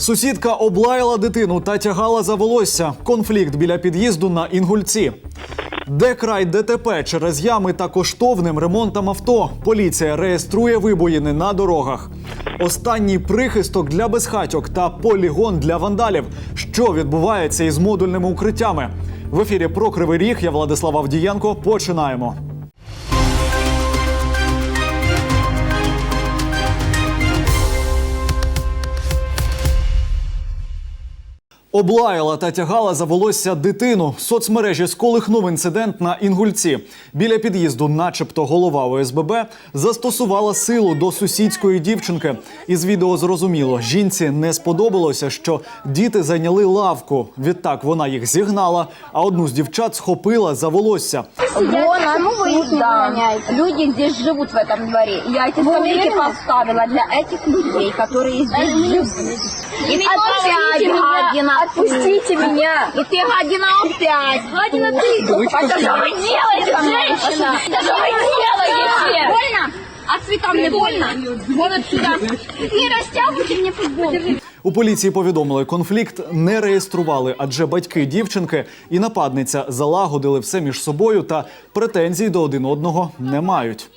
Сусідка облаяла дитину та тягала за волосся. Конфлікт біля під'їзду на Інгульці. Де край ДТП через ями та коштовним ремонтом авто? Поліція реєструє вибоїни на дорогах. Останній прихисток для безхатьок та полігон для вандалів. Що відбувається із модульними укриттями? В ефірі про Кривий Ріг. Я Владислав Авдієнко. Починаємо. Облаяла та тягала за волосся дитину. Соцмережі сколихнув інцидент на Інгульці. Біля під'їзду, начебто, голова ОСББ застосувала силу до сусідської дівчинки. Із відео зрозуміло, жінці не сподобалося, що діти зайняли лавку. Відтак вона їх зігнала, а одну з дівчат схопила за волосся. Вон, почему вы их гоняете? Люди здесь живут в этом дворе. Я эти скамейки поставила для этих людей, которые здесь живут. И ты опять гадина. Отпустите меня. И ты гадина опять. Гадина ты. Это что вы делаете, женщина? Это что вы делаете? Больно? А цветам не больно? Вот отсюда. Не растягивайте мне футболку. У поліції повідомили, конфлікт не реєстрували, адже батьки дівчинки і нападниця залагодили все між собою та претензій до один одного не мають.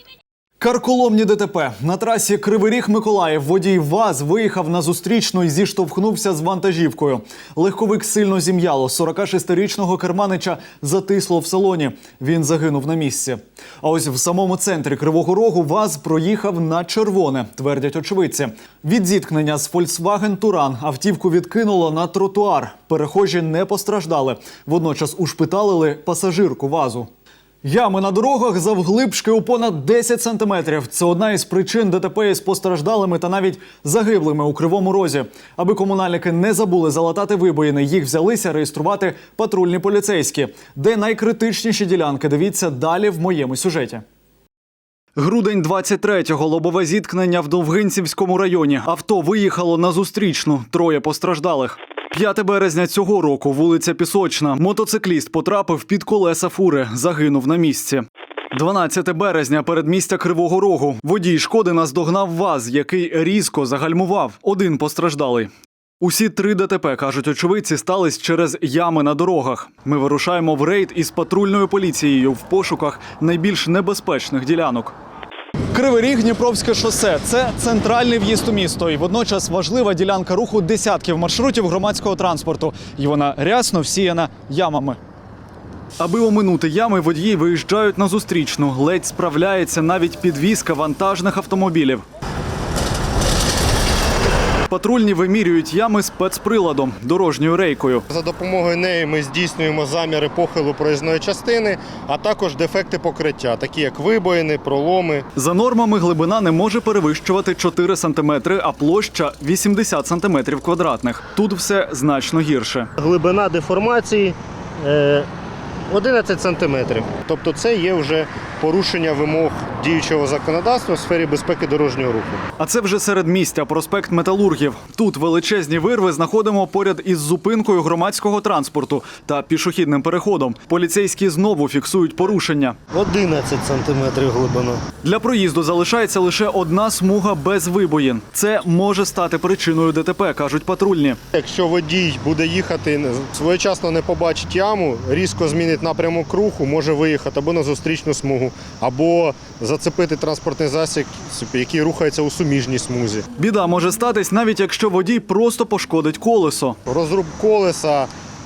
Карколомні ДТП на трасі Кривий Ріг Миколаїв водій ВАЗ виїхав на зустрічну і зіштовхнувся з вантажівкою. Легковик сильно зім'яло. 46-річного керманича затисло в салоні. Він загинув на місці. А ось в самому центрі Кривого Рогу ВАЗ проїхав на червоне, твердять очевидці. Від зіткнення з Volkswagen Туран автівку відкинуло на тротуар. Перехожі не постраждали. Водночас ушпиталили пасажирку ВАЗу. Ями на дорогах завглибшки у понад 10 сантиметрів. Це одна із причин ДТП із постраждалими та навіть загиблими у кривому розі. Аби комунальники не забули залатати вибоїни, їх взялися реєструвати патрульні поліцейські. Де найкритичніші ділянки? Дивіться далі в моєму сюжеті. Грудень 23-го лобове зіткнення в Довгинцівському районі. Авто виїхало на зустрічну. Троє постраждалих. 5 березня цього року, вулиця Пісочна. Мотоцикліст потрапив під колеса фури, загинув на місці. 12 березня передмістя Кривого Рогу. Водій шкоди наздогнав ВАЗ, який різко загальмував. Один постраждалий. Усі три ДТП, кажуть очевидці, стались через ями на дорогах. Ми вирушаємо в рейд із патрульною поліцією в пошуках найбільш небезпечних ділянок. Кривий Ріг, Дніпровське шосе це центральний в'їзд у місто і водночас важлива ділянка руху десятків маршрутів громадського транспорту. І вона рясно всіяна ямами. Аби оминути ями, водії виїжджають на зустрічну. Ледь справляється навіть підвізка вантажних автомобілів. Патрульні вимірюють ями спецприладом дорожньою рейкою. За допомогою неї ми здійснюємо заміри похилу проїзної частини, а також дефекти покриття, такі як вибоїни, проломи. За нормами глибина не може перевищувати 4 см, а площа 80 см квадратних. Тут все значно гірше. Глибина деформації е, 11 сантиметрів. Тобто це є вже порушення вимог діючого законодавства в сфері безпеки дорожнього руху. А це вже серед містя проспект Металургів. Тут величезні вирви знаходимо поряд із зупинкою громадського транспорту та пішохідним переходом. Поліцейські знову фіксують порушення. 11 сантиметрів глибина. Для проїзду залишається лише одна смуга без вибоїн. Це може стати причиною ДТП, кажуть патрульні. Якщо водій буде їхати, своєчасно не побачить яму, різко змінить напрямок руху, може виїхати або на зустрічну смугу, або зацепити транспортний засіб, який рухається у суміжній смузі. Біда може статись навіть якщо водій просто пошкодить колесо. Розруб колеса,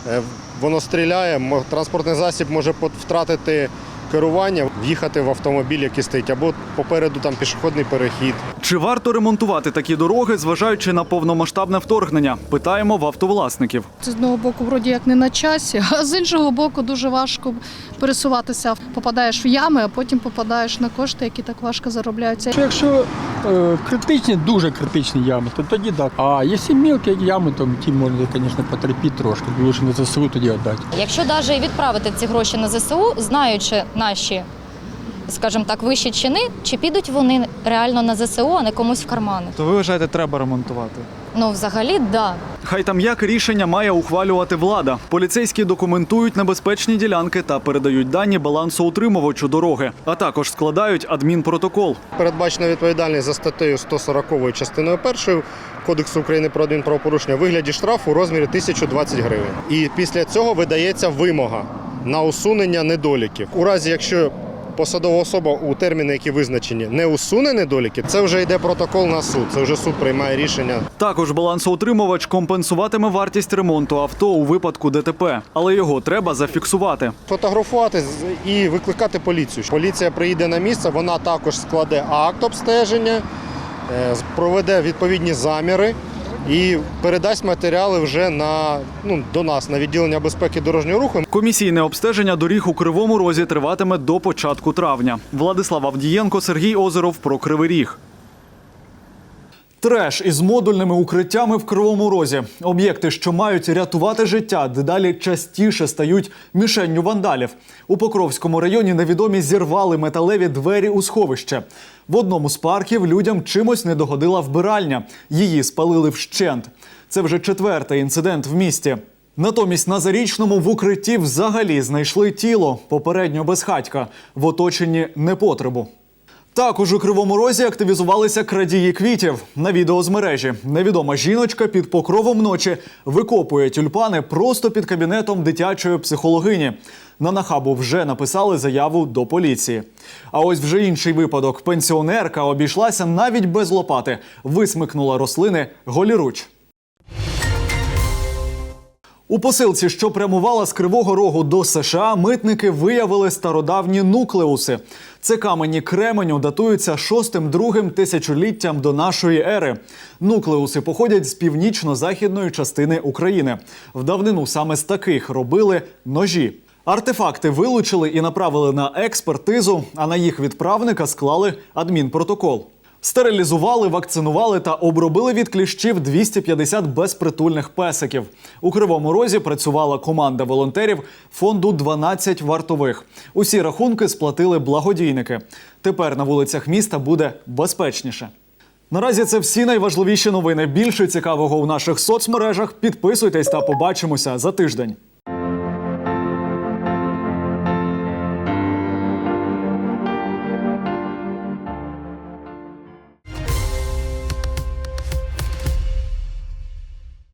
е, воно стріляє, транспортний засіб може втратити керування, в'їхати в автомобіль, який стоїть, або попереду там пішохідний перехід. Чи варто ремонтувати такі дороги, зважаючи на повномасштабне вторгнення? Питаємо в автовласників. Це з одного боку, вроді як не на часі, а з іншого боку, дуже важко пересуватися. Попадаєш в ями, а потім попадаєш на кошти, які так важко заробляються. Якщо е, критичні, дуже критичні ями, то тоді так. А якщо мілкі ями, то ті можна, звісно, потерпіти трошки. Лучше на ЗСУ тоді віддати. Якщо навіть відправити ці гроші на ЗСУ, знаючи наші, скажімо так, вищі чини, чи підуть вони реально на ЗСУ, а не комусь в кармани? То ви вважаєте, треба ремонтувати? Ну, взагалі, да. Хай там як рішення має ухвалювати влада. Поліцейські документують небезпечні ділянки та передають дані балансоутримувачу дороги, а також складають адмінпротокол. Передбачена відповідальність за статтею 140 частиною 1 Кодексу України про адмінправопорушення у вигляді штрафу у розмірі 1020 гривень. І після цього видається вимога на усунення недоліків. У разі, якщо посадова особа у терміни, які визначені, не усуне недоліки, це вже йде протокол на суд. Це вже суд приймає рішення. Також балансоутримувач компенсуватиме вартість ремонту авто у випадку ДТП, але його треба зафіксувати. Фотографувати і викликати поліцію. Поліція приїде на місце, вона також складе акт обстеження, е, проведе відповідні заміри і передасть матеріали вже на ну до нас на відділення безпеки дорожнього руху. Комісійне обстеження доріг у Кривому Розі триватиме до початку травня. Владислав Авдієнко, Сергій Озеров про Кривий Ріг. Треш із модульними укриттями в Кривому Розі. Об'єкти, що мають рятувати життя, дедалі частіше стають мішенню вандалів. У Покровському районі невідомі зірвали металеві двері у сховище. В одному з парків людям чимось не догодила вбиральня. Її спалили вщент. Це вже четвертий інцидент в місті. Натомість на зарічному в укритті взагалі знайшли тіло попередньо безхатька в оточенні непотребу. Також у Кривому Розі активізувалися крадії квітів. На відео з мережі невідома жіночка під покровом ночі викопує тюльпани просто під кабінетом дитячої психологині. На нахабу вже написали заяву до поліції. А ось вже інший випадок. Пенсіонерка обійшлася навіть без лопати, висмикнула рослини голіруч. У посилці, що прямувала з Кривого Рогу до США, митники виявили стародавні нуклеуси. Це камені кременю датуються 6-2 тисячоліттям до нашої ери. Нуклеуси походять з північно-західної частини України. В давнину саме з таких робили ножі. Артефакти вилучили і направили на експертизу, а на їх відправника склали адмінпротокол. Стерилізували, вакцинували та обробили від кліщів 250 безпритульних песиків. У Кривому Розі працювала команда волонтерів фонду «12 вартових. Усі рахунки сплатили благодійники. Тепер на вулицях міста буде безпечніше. Наразі це всі найважливіші новини. Більше цікавого у наших соцмережах. Підписуйтесь та побачимося за тиждень.